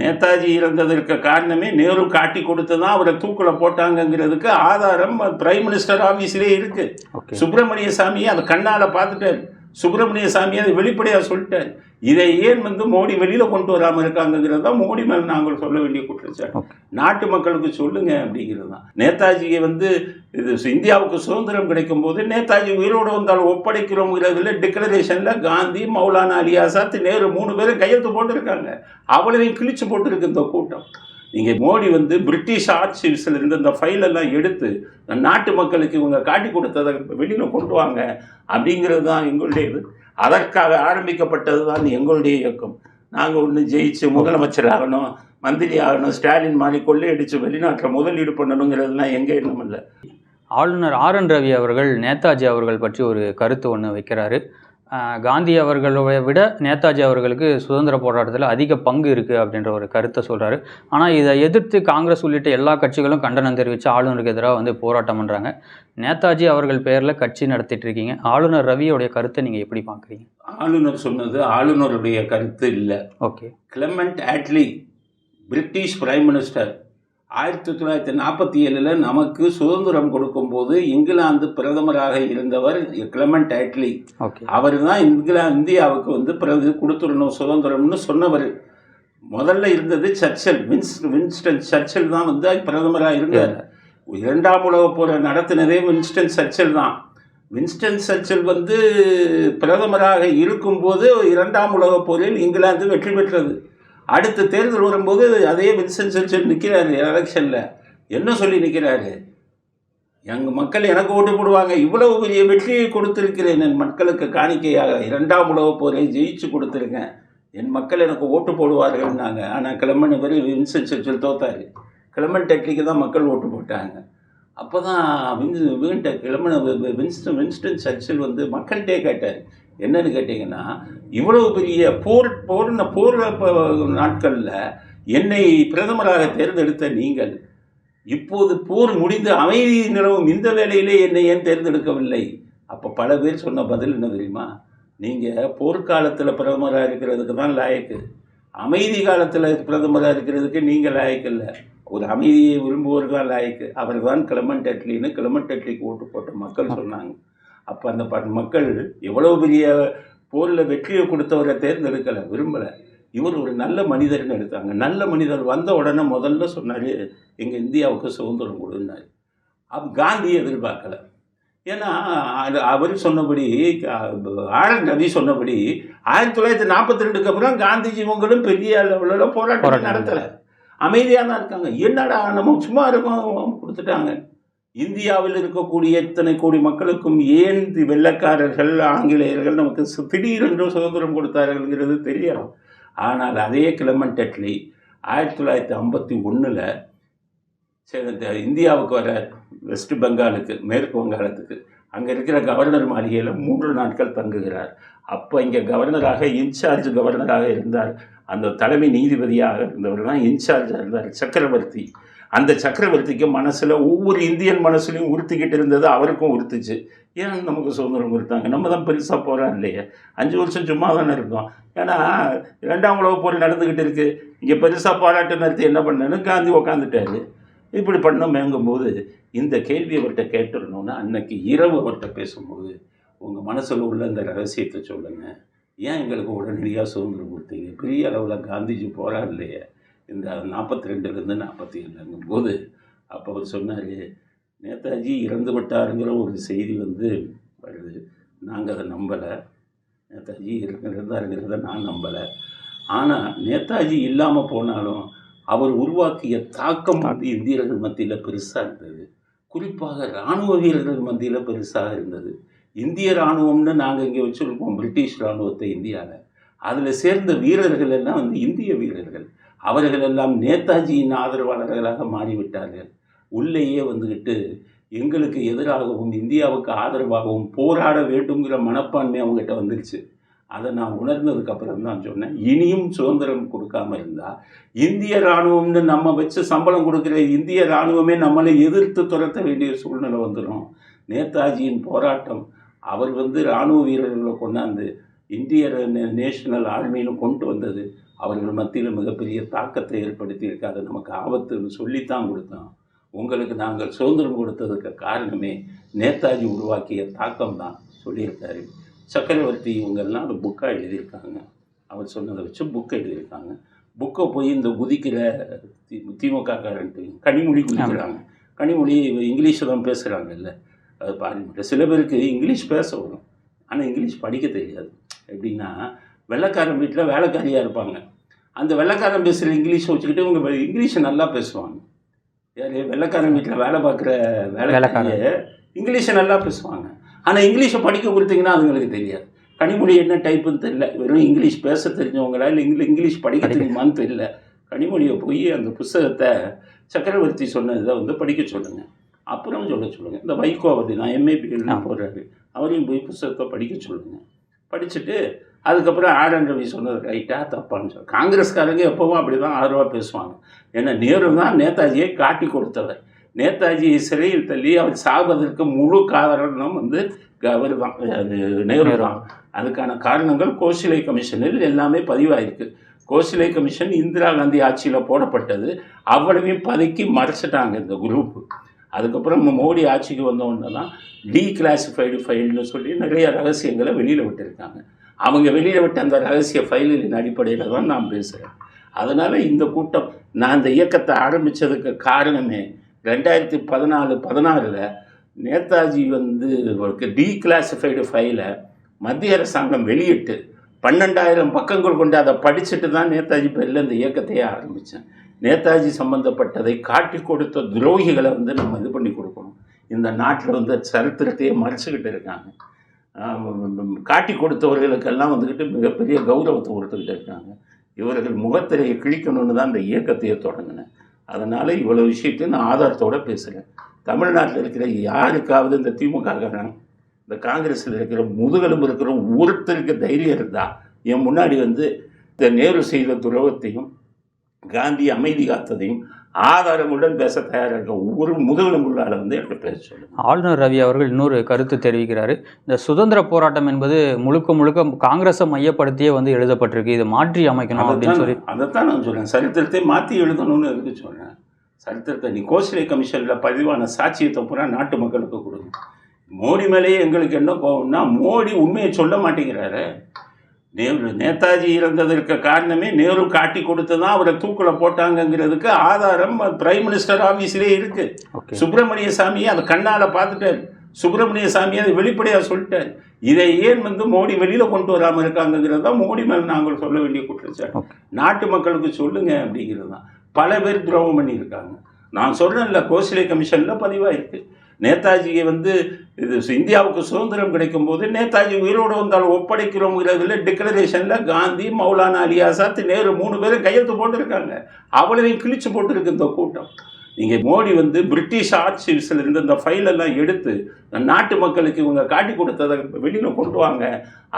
நேதாஜி இறந்ததற்கு காரணமே நேரு காட்டி கொடுத்து தான் அவரை தூக்கில் போட்டாங்கங்கிறதுக்கு ஆதாரம் பிரைம் மினிஸ்டர் ஆஃபீஸிலே இருக்கு. ஓகே சுப்பிரமணிய சாமியை அதை கண்ணால் பார்த்துட்டார். சுப்பிரமணிய சாமி அதை வெளிப்படையாக சொல்லிட்டார். இதை ஏன் வந்து மோடி வெளியில் கொண்டு வராமல் இருக்காங்கங்கிறது தான் மோடி மேல் நாங்கள் சொல்ல வேண்டிய குற்றச்சாட்டு. நாட்டு மக்களுக்கு சொல்லுங்க அப்படிங்கிறது தான். நேதாஜியை வந்து இது இந்தியாவுக்கு சுதந்திரம் கிடைக்கும் போது நேதாஜி உயிரோடு வந்தால் ஒப்படைக்கிறோங்கிறதுல டிக்ளரேஷனில் காந்தி மௌலானா அலி ஆசாத் நேரு மூணு பேரும் கையெழுத்து போட்டிருக்காங்க. அவ்வளவையும் கிழிச்சு போட்டிருக்கு இந்த கூட்டம். நீங்கள் மோடி வந்து பிரிட்டிஷ் ஆட்சிஸில் இருந்து இந்த ஃபைலெல்லாம் எடுத்து நாட்டு மக்களுக்கு இவங்க காட்டி கொடுத்ததை வெளியில் கொண்டு வாங்க அப்படிங்கிறது தான் எங்களுடைய இது அதற்காக ஆரம்பிக்கப்பட்டது தான் எங்களுடைய இயக்கம். நாங்கள் ஒன்று ஜெயிச்சு முதலமைச்சர் ஆகணும் மந்திரி ஆகணும் ஸ்டாலின் மாதிரி கொள்ளையடிச்சு வெளிநாட்டில் முதலீடு பண்ணணுங்கிறதுலாம் எங்கள் எண்ணம் இல்லை. ஆளுநர் ஆர் என் ரவி அவர்கள் நேதாஜி அவர்கள் பற்றி ஒரு கருத்து ஒன்று வைக்கிறாரு. காந்தி அவர்களை விட நேதாஜி அவர்களுக்கு சுதந்திர போராட்டத்தில் அதிக பங்கு இருக்குது அப்படின்ற ஒரு கருத்தை சொல்கிறாரு ஆனால் இதை எதிர்த்து காங்கிரஸ் உள்ளிட்ட எல்லா கட்சிகளும் கண்டனம் தெரிவித்து ஆளுநருக்கு எதிராக வந்து போராட்டம் பண்ணுறாங்க நேதாஜி அவர்கள் பேரில் கட்சி நடத்திட்டு இருக்கீங்க. ஆளுநர் ரவியோடைய கருத்தை நீங்கள் எப்படி பார்க்குறீங்க? ஆளுநர் சொன்னது ஆளுநருடைய கருத்து இல்லை. Okay. Clement Attlee British prime minister ஆயிரத்தி தொள்ளாயிரத்தி நாற்பத்தி ஏழில் நமக்கு சுதந்திரம் கொடுக்கும்போது இங்கிலாந்து பிரதமராக இருந்தவர் கிளமெண்ட் ஓகே. அவர் தான் இங்கிலாந்து இந்தியாவுக்கு வந்து பிறகு கொடுத்துடணும் சுதந்திரம்னு சொன்னவர். முதல்ல இருந்தது சர்ச்சில் வின்ஸ் வின்ஸ்டன் சர்ச்சில் தான் வந்து பிரதமராக இருந்தார். இரண்டாம் உலகப் போரை நடத்தினதே வின்ஸ்டன் சர்ச்சில் தான். வின்ஸ்டன் சர்ச்சில் வந்து பிரதமராக இருக்கும்போது இரண்டாம் உலகப் போரில் இங்கிலாந்து வெற்றி பெற்றது. அடுத்த தேர்தல் வரும்போது அதே வின்சன் சர்ச்சில் நிற்கிறாரு எலெக்ஷனில். என்ன சொல்லி நிற்கிறாரு எங்கள் மக்கள் எனக்கு ஓட்டு போடுவாங்க இவ்வளவு பெரிய வெற்றியை கொடுத்துருக்கிறேன் என் மக்களுக்கு காணிக்கையாக. இரண்டாம் உலகப் போரை ஜெயிச்சு கொடுத்துருக்கேன். என் மக்கள் எனக்கு ஓட்டு போடுவார்கள்னாங்க. ஆனால் கிளம்பன் பேர் வின்சன் சர்ச்சில் தோத்தாரு. கிளம்பன் டெட்லிக்கு தான் மக்கள் ஓட்டு போட்டாங்க. அப்போ தான் வின் வீண்ட கிளம்பன வின்ஸ்டன் வின்ஸ்டன் சர்ச்சில் வந்து மக்கள்கிட்டே கேட்டார். என்னன்னு கேட்டிங்கன்னா இவ்வளவு பெரிய போர் போர்ன போர் நாட்களில் என்னை பிரதமராக தேர்ந்தெடுத்த நீங்கள் இப்போது போர் முடிந்து அமைதி நிலவும் இந்த வேளையிலே என்னை ஏன் தேர்ந்தெடுக்கவில்லை? அப்போ பல பேர் சொன்ன பதில் என்ன தெரியுமா? நீங்கள் போர்க்காலத்தில் பிரதமராக இருக்கிறதுக்கு தான் லாயக்கு. அமைதி காலத்தில் பிரதமராக இருக்கிறதுக்கு நீங்கள் லாயக்கு இல்லை. ஒரு அமைதியை விரும்புவோர் தான் லாயக்கு. அவர் தான் கிளமண்ட் அட்லின்னு கிளமண்ட் அட்லிக்கு ஓட்டு போட்ட மக்கள் சொன்னாங்க. அப்போ அந்த ப மக்கள் எவ்வளோ பெரிய போரில் வெற்றியை கொடுத்தவரை தேர்ந்தெடுக்கலை விரும்பலை. இவர் ஒரு நல்ல மனிதர்னு எடுத்தாங்க. நல்ல மனிதர் வந்த உடனே முதல்ல சொன்னார் எங்கள் இந்தியாவுக்கு சுதந்திரம் கொடுன்னாரு. அப்போ காந்தி எதிர்பார்க்கல. ஏன்னா அது அவர் சொன்னபடி ஆழன் ரவி சொன்னபடி ஆயிரத்தி தொள்ளாயிரத்தி நாற்பத்தி ரெண்டுக்கு அப்புறம் காந்திஜி இவங்களும் பெரிய அளவில் போராட்டம் போராட்டம் நடத்தலை. அமைதியாக தான் இருக்காங்க. என்னடா நம்ம சும்மா இருக்கோம் கொடுத்துட்டாங்க. இந்தியாவில் இருக்கக்கூடிய இத்தனை கோடி மக்களுக்கும் ஏன் தி வெள்ளக்காரர்கள் ஆங்கிலேயர்கள் நமக்கு திடீரென்று சுதந்திரம் கொடுத்தார்கள்ங்கிறது தெரியும் ஆனால் அதே கிளமன் டெட்லி ஆயிரத்தி தொள்ளாயிரத்தி ஐம்பத்தி ஒன்றில் இந்தியாவுக்கு வர வெஸ்ட் பெங்காலுக்கு மேற்கு வங்காளத்துக்கு அங்கே இருக்கிற கவர்னர் மாளிகையில் மூன்று நாட்கள் தங்குகிறார். அப்போ இங்கே கவர்னராக இன்சார்ஜ் கவர்னராக இருந்தார். அந்த தலைமை நீதிபதியாக இருந்தவர் தான் இன்சார்ஜாக இருந்தார் சக்கரவர்த்தி. அந்த சக்கரவர்த்திக்கு மனசில் ஒவ்வொரு இந்தியன் மனசுலையும் உறுத்திக்கிட்டு இருந்தது அவருக்கும் உறுத்துச்சு. ஏன் நமக்கு சுதந்திரம் கொடுத்தாங்க? நம்ம தான் பெருசாக போகிறோம் இல்லையே? அஞ்சு வருஷம் சும்மா தானே இருக்கோம். ஏன்னா ரெண்டாம் உலக போர் நடந்துக்கிட்டு இருக்குது இங்கே பெருசாக போராட்டம் நடத்தி என்ன பண்ணேன்னு காந்தி உக்காந்துட்டாரு. இப்படி பண்ணமேங்கும்போது இந்த கேள்வி அவர்கிட்ட கேட்டுடணும்னா அன்னைக்கு இரவு அவர்கிட்ட பேசும்போது உங்கள் மனசில் உள்ள இந்த ரகசியத்தை சொல்லுங்கள் ஏன் எங்களுக்கு உடனடியாக சுதந்திரம் கொடுத்தீங்க? பெரிய அளவில் காந்திஜி போராடலையே இந்த நாற்பத்தி ரெண்டுலேருந்து நாற்பத்தி ஏழுங்கும் போது அப்போ அவர் சொன்னார் நேதாஜி இறந்து விட்டாருங்கிற ஒரு செய்தி வந்து வருது. நாங்கள் அதை நம்பலை. நேதாஜி இருந்தாருங்கிறத நான் நம்பலை. ஆனால் நேதாஜி இல்லாமல் போனாலும் அவர் உருவாக்கிய தாக்கம் வந்து இந்தியர்கள் மத்தியில் பெருசாக இருந்தது. குறிப்பாக இராணுவ வீரர்கள் மத்தியில் பெருசாக இருந்தது. இந்திய இராணுவம்னு நாங்கள் இங்கே வச்சுருக்கோம் பிரிட்டிஷ் இராணுவத்தை இந்தியாவில் அதில் சேர்ந்த வீரர்கள் எல்லாம் வந்து இந்திய வீரர்கள். அவர்கள் எல்லாம் நேதாஜியின் ஆதரவாளர்களாக மாறிவிட்டார்கள். உள்ளேயே வந்துக்கிட்டு எங்களுக்கு எதிராகவும் இந்தியாவுக்கு ஆதரவாகவும் போராட வேண்டுங்கிற மனப்பான்மை அவங்ககிட்ட வந்துருச்சு. அதை நான் உணர்ந்ததுக்கு அப்புறம் தான் சொன்னேன். இனியும் சுதந்திரம் கொடுக்காம இருந்தால் இந்திய இராணுவம்னு நம்ம வச்சு சம்பளம் கொடுக்குற இந்திய இராணுவமே நம்மளை எதிர்த்து துரத்த வேண்டிய சூழ்நிலை வந்துடும் நேதாஜியின் போராட்டம் அவர் வந்து இராணுவ வீரர்களை கொண்டாந்து இந்திய நேஷனல் ஆர்மின்னு கொண்டு வந்தது. அவர்கள் மத்தியில் மிகப்பெரிய தாக்கத்தை ஏற்படுத்தியிருக்கு அதை நமக்கு ஆபத்துன்னு சொல்லித்தான் கொடுத்தோம். உங்களுக்கு நாங்கள் சுதந்திரம் கொடுத்ததுக்கு காரணமே நேதாஜி உருவாக்கிய தாக்கம் தான் சொல்லியிருக்காரு. சக்கரவர்த்தி இவங்கெல்லாம் அந்த புக்காக எழுதியிருக்காங்க. அவர் சொன்னதை வச்சு புக் எழுதியிருக்காங்க. புக்கை போய் இந்த குதிக்கிற தி திமுக காரன்ட்டு கனிமொழி குதிக்கிறாங்க. கனிமொழி இங்கிலீஷில் தான் பேசுகிறாங்கல்ல. அது பாருங்க சில பேருக்கு இங்கிலீஷ் பேச வரும். ஆனால் இங்கிலீஷ் படிக்க தெரியாது. எப்படின்னா வெள்ளைக்காரன் வீட்டில் வேலைக்காரியாக இருப்பாங்க. அந்த வெள்ளைக்காரன் பேசுகிற இங்கிலீஷை வச்சுக்கிட்டு இவங்க இங்கிலீஷை நல்லா பேசுவாங்க. யார் வெள்ளைக்காரன் வீட்டில் வேலை பார்க்குற வேலைக்காரியை இங்கிலீஷை நல்லா பேசுவாங்க. ஆனால் இங்கிலீஷை படிக்க கொடுத்தீங்கன்னா அதுங்களுக்கு தெரியாது. கனிமொழி என்ன டைப்புன்னு தெரியல. வெறும் இங்கிலீஷ் பேச தெரிஞ்சவங்களா இல்லை இங்கிலீஷ் இங்கிலீஷ் படிக்க. தெரியுமான்னு தெரியல. கனிமொழியை போய் அந்த புஸ்தகத்தை சக்கரவர்த்தி சொன்னதை வந்து படிக்க சொல்லுங்க. அப்புறம் சொல்ல சொல்லுங்க. இந்த வைகோ அவர் நான் எம்ஏ ஆ. போடுறாரு. அவரையும் போய் புஸ்தகத்தை படிக்க சொல்லுங்க. படிச்சுட்டு அதுக்கப்புறம் ஆர் ரவி சொன்னது ரைட்டா தப்பான்னு சொல்லு காங்கிரஸ்காரங்க எப்பவும் அப்படி தான் ஆதரவாக பேசுவாங்க. ஏன்னா நேரு தான் நேதாஜியை காட்டி கொடுத்தவர். நேதாஜியை சிறையில் தள்ளி அவர் சாவதற்கு முழு காரணம் வந்து அவர் தான் அது நேரு தான். அதுக்கான காரணங்கள் கோஷிலை கமிஷனில் எல்லாமே பதிவாயிருக்கு. கோஷிலை கமிஷன் இந்திரா காந்தி ஆட்சியில் போடப்பட்டது. அவ்வளவையும் பதுக்கி மறைச்சிட்டாங்க இந்த குரூப் அதுக்கப்புறம் நம்ம மோடி ஆட்சிக்கு வந்தவொன்னே தான் டீக்ளாசிஃபைடு ஃபைல்னு சொல்லி நிறைய ரகசியங்களை வெளியில் விட்டுருக்காங்க. அவங்க வெளியில் விட்ட அந்த ரகசிய ஃபைல்களின் அடிப்படையில் தான் நான் பேசுகிறேன் அதனால் இந்த கூட்டம் நான் இந்த இயக்கத்தை ஆரம்பித்ததுக்கு காரணமே ரெண்டாயிரத்தி பதினாலு பதினாறில் நேதாஜி வந்து டீக்ளாசிஃபைடு ஃபைலை மத்திய அரசாங்கம் வெளியிட்டு பன்னெண்டாயிரம் பக்கங்கள் கொண்டு அதை படிச்சுட்டு தான் நேதாஜி பேரில் இந்த இயக்கத்தையே ஆரம்பித்தேன் நேதாஜி சம்பந்தப்பட்டதை காட்டி கொடுத்த துரோகிகளை வந்து நம்ம இது பண்ணி கொடுக்கணும். இந்த நாட்டில் வந்து சரித்திரத்தையே மறைச்சிக்கிட்டு இருக்காங்க. காட்டி கொடுத்தவர்களுக்கெல்லாம் வந்துக்கிட்டு மிகப்பெரிய கௌரவத்தை கொடுத்துக்கிட்டு இருக்காங்க. இவர்கள் முகத்திரையை கிழிக்கணும்னு தான் இந்த இயக்கத்தையே தொடங்கினேன் அதனால் இவ்வளோ விஷயத்தையும் நான் ஆதாரத்தோடு பேசுகிறேன் தமிழ்நாட்டில் இருக்கிற யாருக்காவது இந்த திமுக இந்த காங்கிரஸில் இருக்கிற முதுகெலும்பு இருக்கிற ஒருத்தருக்கு தைரியம் இருந்தால் என் முன்னாடி வந்து இந்த நேரு செய்த துரோகத்தையும் காந்தி அமைதி காத்ததையும் ஆதாரங்களுடன் பேச தயாராக இருக்க ஒவ்வொரு முதுகெலும்புள்ளால வந்து எனக்கு பேச சொல்லுங்க. ஆளுநர் ரவி அவர்கள் இன்னொரு கருத்து தெரிவிக்கிறாரு. இந்த சுதந்திர போராட்டம் என்பது முழுக்க முழுக்க காங்கிரஸை மையப்படுத்தியே வந்து எழுதப்பட்டிருக்கு. இதை மாற்றி அமைக்கணும் அப்படின்னு சொல்லி. அதைத்தான் நான் சொல்கிறேன் சரித்திரத்தை மாற்றி எழுதணும்னு எதுக்கு சொல்கிறேன் சரித்திரத்தை நீ கோசிலை கமிஷனில் பதிவான சாட்சியத்தை பூரா நாட்டு மக்களுக்கு கொடுங்க. மோடி மேலேயே எங்களுக்கு என்ன கோவம்னா மோடி உண்மையை சொல்ல மாட்டேங்கிறாரு. நேரு நேதாஜி இறந்ததற்கு காரணமே நேரு காட்டி கொடுத்து தான் அவரை தூக்கில் போட்டாங்கங்கிறதுக்கு ஆதாரம் பிரைம் மினிஸ்டர் ஆஃபீஸிலே இருக்குது ஓகே. சுப்பிரமணிய சாமியை அதை கண்ணால் பார்த்துட்டாரு. சுப்பிரமணிய சாமி அதை வெளிப்படையாக சொல்லிட்டார். இதை ஏன் வந்து மோடி வெளியில் கொண்டு வராமல் இருக்காங்கங்கிறது தான் மோடி மேலே நாங்கள் சொல்ல வேண்டிய குற்றச்சாட்டு. நாட்டு மக்களுக்கு சொல்லுங்க அப்படிங்கிறது தான். பல பேர் துரோகம் பண்ணியிருக்காங்க. நான் சொல்கிறேன்ல கோசிலை கமிஷனில் பதிவாயிருக்கு. நேதாஜியை வந்து இது இந்தியாவுக்கு சுதந்திரம் கிடைக்கும் போது நேதாஜி உயிரோடு வந்தால் ஒப்படைக்கிறோங்கிறதுல டிக்ளரேஷனில் காந்தி மௌலானா அலி ஆசாத் நேரு மூணு பேரும் கையெழுத்து போட்டிருக்காங்க. அவ்வளவையும் கிழிச்சு போட்டிருக்கு இந்த கூட்டம். நீங்கள் மோடி வந்து பிரிட்டிஷ் ஆட்சிஸில் இருந்து இந்த ஃபைலெல்லாம் எடுத்து நாட்டு மக்களுக்கு இவங்க காட்டி கொடுத்ததை வெளியில் கொண்டு வாங்க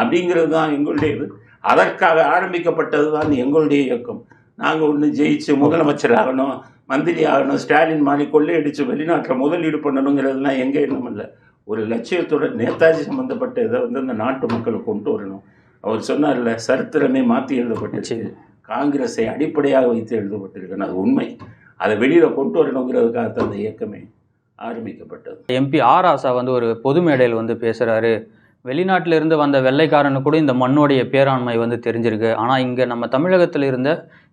அப்படிங்கிறது தான் எங்களுடைய இது அதற்காக ஆரம்பிக்கப்பட்டது தான் எங்களுடைய இயக்கம். நாங்கள் ஒன்று ஜெயிச்சு முதலமைச்சர் ஆகணும். மந்திரி ஆகணும் ஸ்டாலின் மாதிரி கொள்ளையடிச்சு வெளிநாட்டில் முதலீடு பண்ணணுங்கிறதுலாம் எங்கள் எண்ணம் இல்லை. ஒரு லட்சியத்தோட நேதாஜி சம்மந்தப்பட்ட இதை வந்து அந்த நாட்டு மக்களுக்கு கொண்டு வரணும். அவர் சொன்னார்ல சரித்திரமே மாற்றி எழுதப்பட்டுச்சு. காங்கிரஸை அடிப்படையாக வைத்து எழுதப்பட்டிருக்குன்னு. அது உண்மை. அதை வெளியில் கொண்டு வரணுங்கிறதுக்காக தான் அந்த இயக்கமே ஆரம்பிக்கப்பட்டது. எம்பி ஆர் ஆசா வந்து ஒரு பொது மேடையில் வந்து பேசுகிறாரு வெளிநாட்டில இருந்து வந்த வெள்ளைக்காரனு கூட இந்த மண்ணுடைய பேராண்மை வந்து தெரிஞ்சிருக்கு. ஆனால் இங்கே நம்ம தமிழகத்தில் இருந்த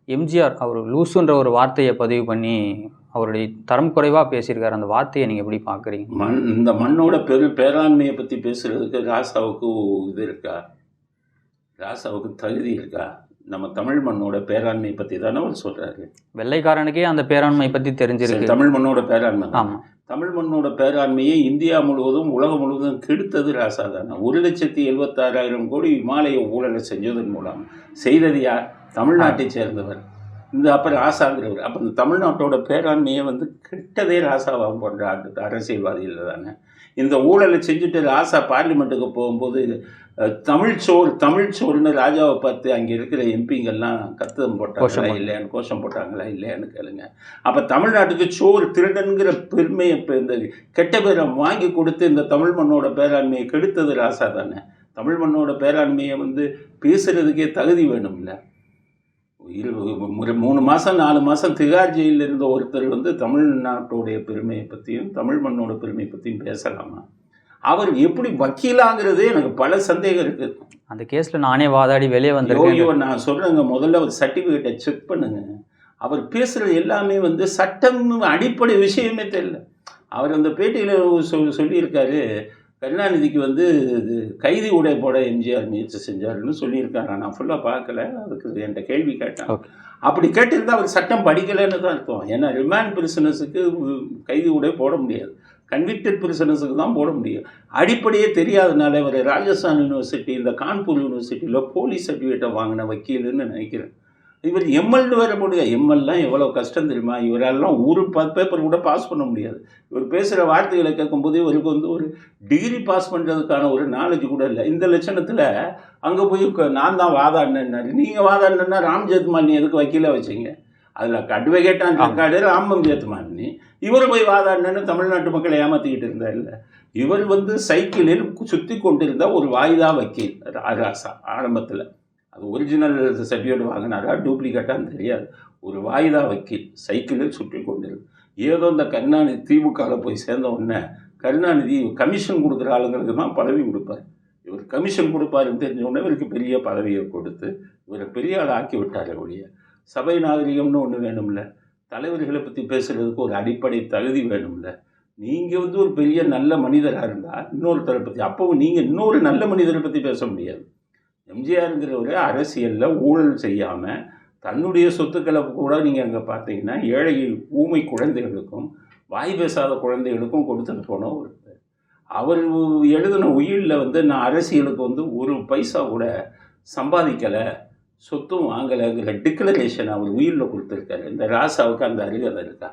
எம்ஜிஆர் அவர் லூசுன்ற ஒரு வார்த்தையை பதிவு பண்ணி அவருடைய தரம் குறைவாக பேசியிருக்காரு. அந்த வார்த்தையை நீங்கள் எப்படி பார்க்குறீங்க மண் இந்த மண்ணோட பெரு பேராண்மையை பற்றி பேசுகிறதுக்கு ராசாவுக்கு இது இருக்கா? ராசாவுக்கு தகுதி இருக்கா? நம்ம தமிழ் மண்ணோட பேராண்மையை பற்றி தானே அவர் சொல்கிறாரு வெள்ளைக்காரனுக்கே அந்த பேராண்மை பற்றி தெரிஞ்சிருக்கு. தமிழ் மண்ணோட பேராண்மை. ஆமாம் தமிழ் மண்ணோட பேராண்மையை இந்தியா முழுவதும் உலகம் முழுவதும் கெடுத்தது ராசா தானே. ஒரு லட்சத்தி எழுபத்தாறாயிரம் கோடி இமாலய ஊழலை செஞ்சதன் மூலம். செய்தது யார்? தமிழ்நாட்டை சேர்ந்தவர். இந்த அப்புறம் ராசாங்கிறவர். அப்போ இந்த தமிழ்நாட்டோட பேராண்மையை வந்து கெட்டதே ராசாவாக போன்ற அரசியல்வாதிகள் தானே. இந்த ஊழலை செஞ்சுட்டு ராசா பார்லிமெண்ட்டுக்கு போகும்போது தமிழ் சோறு தமிழ் சோறுன்னு ராஜாவை பார்த்து அங்கே இருக்கிற எம்பிங்கெல்லாம் கத்தம் போட்டாங்களா இல்லையான்னு கோஷம் போட்டாங்களா இல்லையான்னு கேளுங்க. அப்போ தமிழ்நாட்டுக்கு சோறு திருடனுங்கிற பெருமையை இப்போ இந்த கெட்ட பேரை வாங்கி கொடுத்து இந்த தமிழ் மண்ணோட பேராண்மையை கெடுத்தது ராசா தானே. தமிழ் மண்ணோட பேராண்மையை வந்து பேசுறதுக்கே தகுதி வேணும்ல. இரு ஒரு மூணு மாதம் நாலு மாதம் திகார் ஜெயிலில் இருந்த ஒருத்தர் வந்து தமிழ்நாட்டுடைய பெருமையை பற்றியும் தமிழ் மண்ணோட பெருமையை பற்றியும் பேசலாமா? அவர் எப்படி வக்கீலாங்கிறதே எனக்கு பல சந்தேகம் இருக்குது அந்த கேஸ்ல நானே வாதாடி வெளியே வந்திருக்கேன். யோகியோ நான் சொல்கிறேங்க முதல்ல அவர் சர்டிஃபிகேட்டை செக் பண்ணுங்க. அவர் பேசுகிறது எல்லாமே வந்து சட்டம் அடிப்படை விஷயமே தெரியல. அவர் அந்த பேட்டியில் சொல் சொல்லியிருக்காரு கருணாநிதிக்கு வந்து இது கைதி உடை போட எம்ஜிஆர் முயற்சி செஞ்சாருன்னு சொல்லியிருக்காரு. நான் ஃபுல்லாக பார்க்கல. அதுக்கு என்கிட்ட கேள்வி கேட்டேன். அப்படி கேட்டிருந்தா அவர் சட்டம் படிக்கலைன்னு தான் அர்த்தம். ஏன்னா ரிமாண்ட் பிரிசனஸுக்கு கைதி உடை போட முடியாது. கன்விக்டட் பிரிசனஸுக்கு தான் போட முடியும். அடிப்படையே தெரியாதனால இவர் ராஜஸ்தான் யூனிவர்சிட்டி இந்த கான்பூர் யூனிவர்சிட்டியில் போலீஸ் சர்டிஃபிகேட்டை வாங்கின வக்கீலுன்னு நினைக்கிறேன். இவர் எம்எல்னு வேற போடுங்க. எம்எல்லாம் எவ்வளோ கஷ்டம் தெரியுமா? இவரெல்லாம் ஒரு பேப்பர் கூட பாஸ் பண்ண முடியாது. இவர் பேசுகிற வார்த்தைகளை கேட்கும்போது இவருக்கு வந்து ஒரு டிகிரி பாஸ் பண்ணுறதுக்கான ஒரு நாலேஜ் கூட இல்லை. இந்த லட்சணத்தில் அங்கே போய் நான் தான் வாதாடினேன்னாரு நீங்கள் வாதாடினா ராம் ஜெத்மாலினி எதுக்கு வக்கீலாக வச்சீங்க? அதில் அட்வொகேட்டான் இருக்காரு ராமம் ஜெத்மாலினி இவர் போய் வாதாடினேன்னு தமிழ்நாட்டு மக்களை ஏமாற்றிக்கிட்டு இருந்தார்ல இவர் வந்து சைக்கிளில் சுற்றி கொண்டிருந்த ஒரு வாய்தா வக்கீல் ராசா ஆரம்பத்தில். அது ஒரிஜினல் சர்டிஃபிகேட் வாங்கினாரா? டூப்ளிகேட்டான்னு தெரியாது. ஒரு வாய்தா வக்கீல் சைக்கிளில் சுற்றி கொண்டிருந்த ஏதோ இந்த கருணாநிதி திமுகவில் போய் சேர்ந்த உடனே கருணாநிதி கமிஷன் கொடுக்குற ஆளுங்களுக்கு தான் பதவி கொடுப்பார். இவர் கமிஷன் கொடுப்பாருன்னு தெரிஞ்ச உடனே இவருக்கு பெரிய பதவியை கொடுத்து இவரை பெரிய ஆள் ஆக்கி விட்டார் ஒழிய. சபை நாகரிகம்னு ஒன்று வேணும்ல. தலைவர்களை பற்றி பேசுகிறதுக்கு ஒரு அடிப்படை தகுதி வேணும்ல. நீங்கள் வந்து ஒரு பெரிய நல்ல மனிதராக இருந்தால் இன்னொருத்தரை பற்றி அப்போவும் நீங்கள் இன்னொரு நல்ல மனிதரை பற்றி பேச முடியாது. எம்ஜிஆருங்கிறவர் அரசியலில் ஊழல் செய்யாமல் தன்னுடைய சொத்துக்களை கூட நீங்கள் அங்கே பார்த்தீங்கன்னா ஏழை ஊமை குழந்தைகளுக்கும் வாய் பேசாத குழந்தைகளுக்கும் கொடுத்துட்டு போன ஒருத்தர். அவர் எழுதின உயிரில் வந்து நான் அரசியலுக்கு வந்து ஒரு பைசா கூட சம்பாதிக்கலை சொத்தும் வாங்கலைங்கிற டிக்ளரேஷன் அவர் உயிரில் கொடுத்துருக்காரு. இந்த ராசாவுக்கு அந்த அருகதை இருக்கா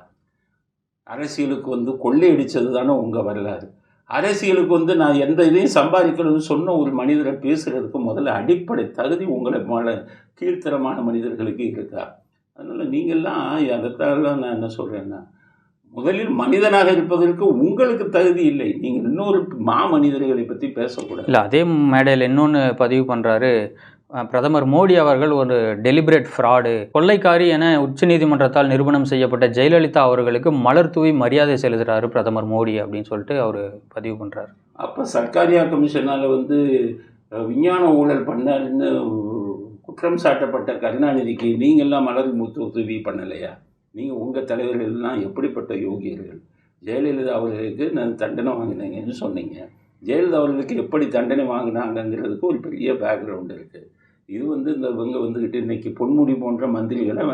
அரசியலுக்கு வந்து கொள்ளையடித்தது தானே உங்கள் வரலாறு. அரசியலுக்கு வந்து நான் எந்த இதையும் சம்பாதிக்கணும்னு சொன்ன ஒரு மனிதரை பேசுகிறதுக்கு முதல்ல அடிப்படை தகுதி உங்களை மேலே கீழ்த்தரமான மனிதர்களுக்கு இருக்கா? அதனால் நீங்கள்லாம் அதைத்தான் நான் என்ன சொல்கிறேன்னா முதலில் மனிதனாக இருப்பதற்கு உங்களுக்கு தகுதி இல்லை. நீங்கள் இன்னொரு மா மனிதர்களை பற்றி பேசக்கூடாது. இல்லை அதே மேடையில் இன்னொன்று பதிவு பண்ணுறாரு பிரதமர் மோடி அவர்கள் ஒரு டெலிபரேட் ஃப்ராடு கொள்ளைக்காரி என உச்சநீதிமன்றத்தால் நிரூபணம் செய்யப்பட்ட ஜெயலலிதா அவர்களுக்கு மலர் தூவி மரியாதை செலுத்துறாரு பிரதமர் மோடி அப்படின்னு சொல்லிட்டு அவர் பதிவு பண்ணுறாரு அப்போ சர்க்காரியா கமிஷனால் வந்து விஞ்ஞான ஊழல் பண்ணாருன்னு குற்றம் சாட்டப்பட்ட கருணாநிதிக்கு நீங்கள்லாம் மலர் மூத்து உதவி பண்ணலையா? நீங்கள் உங்கள் தலைவர்கள்லாம் எப்படிப்பட்ட யோகியர்கள்? ஜெயலலிதா அவர்களுக்கு நான் தண்டனை வாங்கினேங்கன்னு சொன்னீங்க. ஜெயலலிதா அவர்களுக்கு எப்படி தண்டனை வாங்கினாங்கங்கிறதுக்கு ஒரு பெரிய பேக்ரவுண்ட் இருக்குது இது வந்து இந்த இவங்க வந்துக்கிட்டு இன்னைக்கு பொன்முடி போன்ற மந்திரிகளை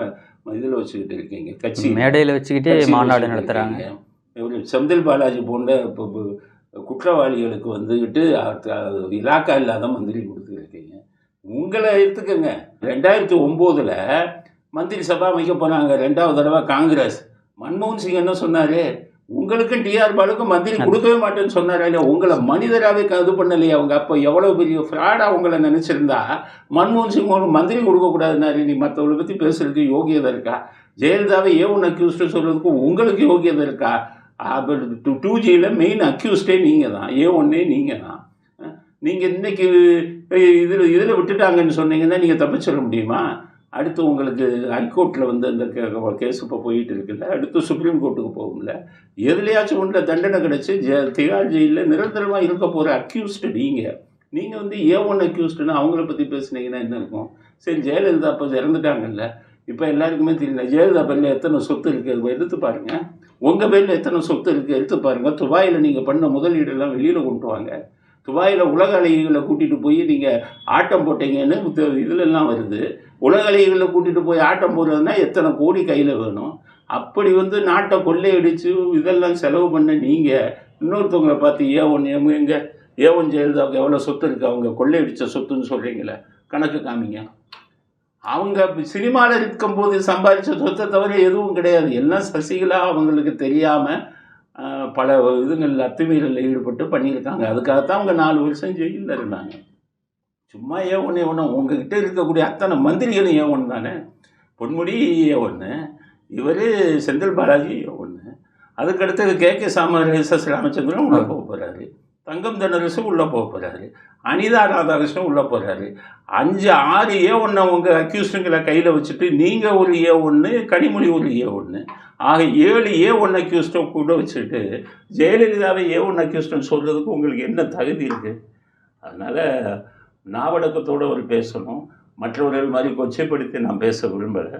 இதில் வச்சுக்கிட்டு இருக்கீங்க. கட்சி மேடையில் வச்சுக்கிட்டே மாநாடு நடத்துகிறாங்க செந்தில் பாலாஜி போன்ற இப்போ குற்றவாளிகளுக்கு வந்துக்கிட்டு இலாக்கா இல்லாத மந்திரி கொடுத்துருக்கீங்க உங்களை எடுத்துக்கங்க. ரெண்டாயிரத்தி ஒம்போதில் மந்திரி சபா அமைக்க போனாங்க. ரெண்டாவது தடவை காங்கிரஸ். மன்மோகன் சிங் என்ன சொன்னாரு? உங்களுக்கும் டிஆர் பாலுக்கும் மந்திரி கொடுக்கவே மாட்டேன்னு சொன்னாரா? இல்லையா உங்களை மனிதராகவே இது பண்ணலையே? அவங்க அப்போ எவ்வளோ பெரிய ஃப்ராடாக உங்களை நினச்சிருந்தா? மன்மோகன் சிங் உங்களுக்கு மந்திரி கொடுக்கக்கூடாதுனாரு நீ மற்றவங்களை பற்றி பேசுறதுக்கு யோகியதை இருக்கா? ஜெயலலிதாவை ஏ ஒன்று அக்யூஸ்டு சொல்கிறதுக்கு உங்களுக்கு யோகியதை இருக்கா? டூ டூ ஜியில் மெயின் அக்யூஸ்டே நீங்கள் தான் ஏ ஒன்னே நீங்கள் தான் நீங்கள் இன்னைக்கு இதில் இதில் விட்டுட்டாங்கன்னு சொன்னீங்கன்னா நீங்கள் தப்பிச்சிட முடியுமா? அடுத்து உங்களுக்கு ஹைகோர்ட்டில் வந்து அந்த கேஸ் இப்போ போயிட்டு இருக்குல்ல அடுத்து சுப்ரீம் கோர்ட்டுக்கு போகும்ல எதுலையாச்சும் ஒன்றில் தண்டனை கிடச்சி ஜெ திகார் ஜெயிலில் நிரந்தரமாக இருக்க போகிற அக்யூஸ்டு நீங்கள் நீங்கள் வந்து ஏ ஒன் அக்யூஸ்டுன்னு அவங்கள பற்றி பேசுனீங்கன்னா என்ன இருக்கும்? சரி ஜெயலலிதா அப்போ இறந்துட்டாங்கல்ல இப்போ எல்லாருக்குமே தெரியல ஜெயலலிதா பேரில் எத்தனை சொத்து இருக்குது எடுத்து பாருங்கள் உங்கள் பேரில் எத்தனை சொத்து இருக்குது எடுத்து பாருங்கள் துபாயில் நீங்கள் பண்ண முதலீடெல்லாம் வெளியில் கொண்டு வாங்க. துபாயில் உலக அழகிகளை கூட்டிகிட்டு போய் நீங்கள் ஆட்டம் போட்டீங்கன்னு இதில் இதுலெல்லாம் வருது. உலக அலைகளை கூட்டிகிட்டு போய் ஆட்டம் போடுறதுனா எத்தனை கோடி கையில் வேணும்? அப்படி வந்து நாட்டை கொள்ளையடிச்சு இதெல்லாம் செலவு பண்ண நீங்கள் இன்னொருத்தவங்களை பார்த்து ஏ ஒன்று எங்கே? ஏ ஒன் ஜெயலலிதாவுக்கு எவ்வளோ சொத்து இருக்குது அவங்க கொள்ளையடித்த சொத்துன்னு சொல்கிறீங்களே கணக்கு காமிங்க. அவங்க சினிமாவில் இருக்கும்போது சம்பாதிச்ச சொத்தை தவிர எதுவும் கிடையாது. எல்லாம் சசிகலா அவங்களுக்கு தெரியாமல் பல இதுங்களில் அத்துமீறலில் ஈடுபட்டு பண்ணியிருக்காங்க. அதுக்காகத்தான் அவங்க நாலு வருஷம் ஜெயிலில் இருந்தாங்க. சும்மா ஏ ஒன்று ஒன்று உங்ககிட்ட இருக்கக்கூடிய அத்தனை மந்திரிகளும் ஏ ஒன்று தானே? பொன்முடி ஏ ஒன்று இவர் செந்தில் பாலாஜி ஏ ஒன்று அதுக்கடுத்தது K K Samar S S Ramachandran உள்ள போக போகிறாரு தங்கம் தென்னரசு உள்ளே போக போகிறாரு அனிதா ராதாகிருஷ்ணன் உள்ளே போகிறாரு அஞ்சு ஆறு ஏ ஒன்று அவங்க அக்யூஸ்டுங்களை கையில் வச்சுட்டு நீங்கள் ஒரு ஏ ஒன்று கனிமொழி ஒரு ஏ ஒன்று ஆக ஏழு ஏ ஒன் அக்யூஸ்டை கூட வச்சுட்டு ஜெயலலிதாவை ஏ ஒன் அக்யூஸ்டன் சொல்கிறதுக்கு உங்களுக்கு என்ன தகுதி இருக்குது அதனால் நாவடக்கத்தோடு அவர் பேசணும். மற்றவர்கள் மாதிரி கொச்சைப்படுத்தி நான் பேச விரும்பலை.